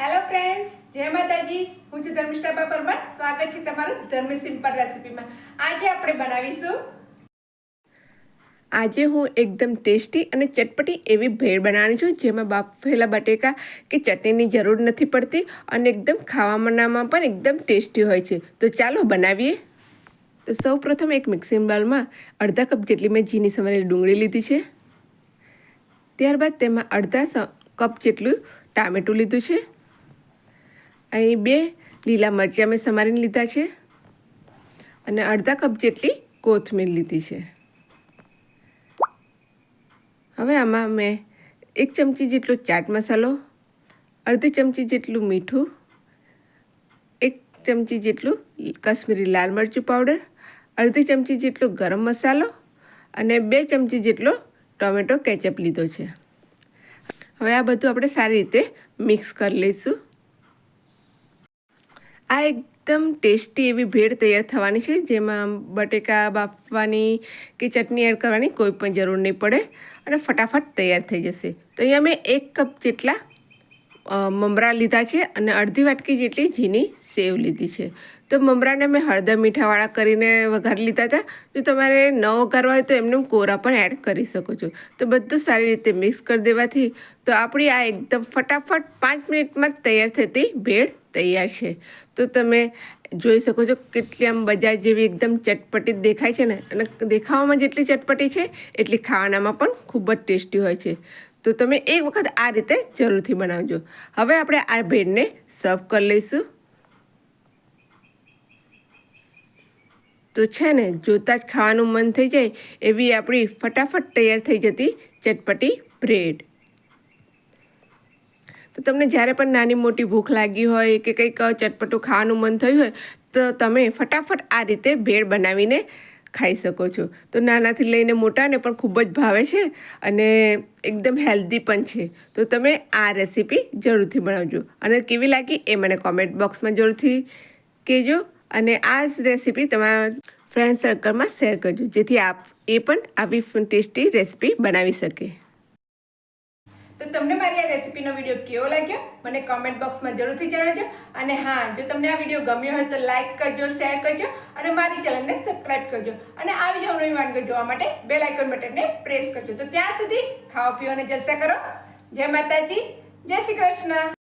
Hello friends જય માતાજી. હું છું ધર્મિષ્ઠા પરમાર સ્વાગત છે તમારું ધર્મ સિમ્પલ રેસીપીમાં. આજે આપણે બનાવીશું આજે હું એકદમ ટેસ્ટી અને ચટપટી એવી ભેળ બનાવવાની છું, જેમાં બાફેલા બટેકા કે ચટણીની જરૂર નથી પડતી અને એકદમ ખાવામાંનામાં પણ એકદમ ટેસ્ટી હોય છે. તો ચાલો બનાવીએ. તો સૌ પ્રથમ એક મિક્સિંગ બાઉલમાં અડધા કપ જેટલી મેં ઝીની સમારેલી ડુંગળી લીધી છે. ત્યારબાદ તેમાં અડધા કપ જેટલું ટામેટું લીધું છે. અહીં બે લીલા મરચાં મેં સમારીને લીધા છે અને અડધા કપ જેટલી કોથમીર લીધી છે. હવે આમાં મેં એક ચમચી જેટલો ચાટ મસાલો, અડધી ચમચી જેટલું મીઠું, એક ચમચી જેટલું કાશ્મીરી લાલ મરચું પાવડર અડધી ચમચી જેટલો ગરમ મસાલો અને બે ચમચી જેટલો ટોમેટો કેચઅપ લીધો છે. હવે આ બધું આપણે સારી રીતે મિક્સ કરી લઈશું. આ એકદમ ટેસ્ટી એવી ભેળ તૈયાર થવાની છે, જેમાં બટેકા બાફવાની કે ચટણી એડ કરવાની કોઈ પણ જરૂર નહીં પડે અને ફટાફટ તૈયાર થઈ જશે. તો અહીંયા મેં એક કપ જેટલા મમરા લીધા છે અને અડધી વાટકી જેટલી ઝીની સેવ લીધી છે. તો મમરાને મેં હળદર મીઠાવાળા કરીને વઘારી લીધા હતા. જો તમારે ન વઘારવા હોય તો એમને કોરા પણ એડ કરી શકો છો. તો બધું સારી રીતે મિક્સ કરી દેવાથી તો આપણી આ એકદમ ફટાફટ પાંચ મિનિટમાં તૈયાર થતી ભેળ તૈયાર છે. તો તમે જોઈ શકો છો કેટલી આમ બજાર જેવી એકદમ ચટપટી દેખાય છે ને. અને દેખાવામાં જેટલી ચટપટી છે, એટલી ખાવાનામાં પણ ખૂબ જ ટેસ્ટી હોય છે. તો તમે એક વખત આ રીતે જરૂરથી બનાવજો. હવે આપણે આ ભેળને સર્વ કરી લઈશું. તો છે ને, જોતાં જ ખાવાનું મન થઈ જાય એવી આપણી ફટાફટ તૈયાર થઈ જતી ચટપટી બ્રેડ. તો તમને જ્યારે પણ નાની મોટી ભૂખ લાગી હોય કે કંઈક ચટપટું ખાવાનું મન થયું હોય, તો તમે ફટાફટ આ રીતે ભેળ બનાવીને ખાઈ શકો છો. તો નાનાથી લઈને મોટાને પણ ખૂબ જ ભાવે છે અને એકદમ હેલ્ધી પણ છે. તો તમે આ રેસીપી જરૂરથી બનાવજો. અને કેવી લાગી એ મને કોમેન્ટ બોક્સમાં જરૂરથી કહેજો. અને આ રેસીપી તમારા ફ્રેન્ડ સર્કલમાં શેર કરજો, જેથી આપ એ પણ આવી ટેસ્ટી રેસીપી બનાવી શકે. તો તમને મારી આ રેસીપીનો વીડિયો કેવો લાગ્યો? મને કોમેન્ટ બોક્સમાં જરૂરથી જણાવજો. અને હા, જો તમને આ વીડિયો ગમ્યો હોય તો લાઇક કરજો શેર કરજો અને મારી ચેનલને સબસ્ક્રાઈબ કરજો. અને આ વીડિયો નવી વાનગી જોવા માટે બેલ આઇકોન બટનને પ્રેસ કરજો. તો ત્યાં સુધી ખાઓ, પીઓ અને જલસા કરો. જય માતાજી, જય શ્રી કૃષ્ણ.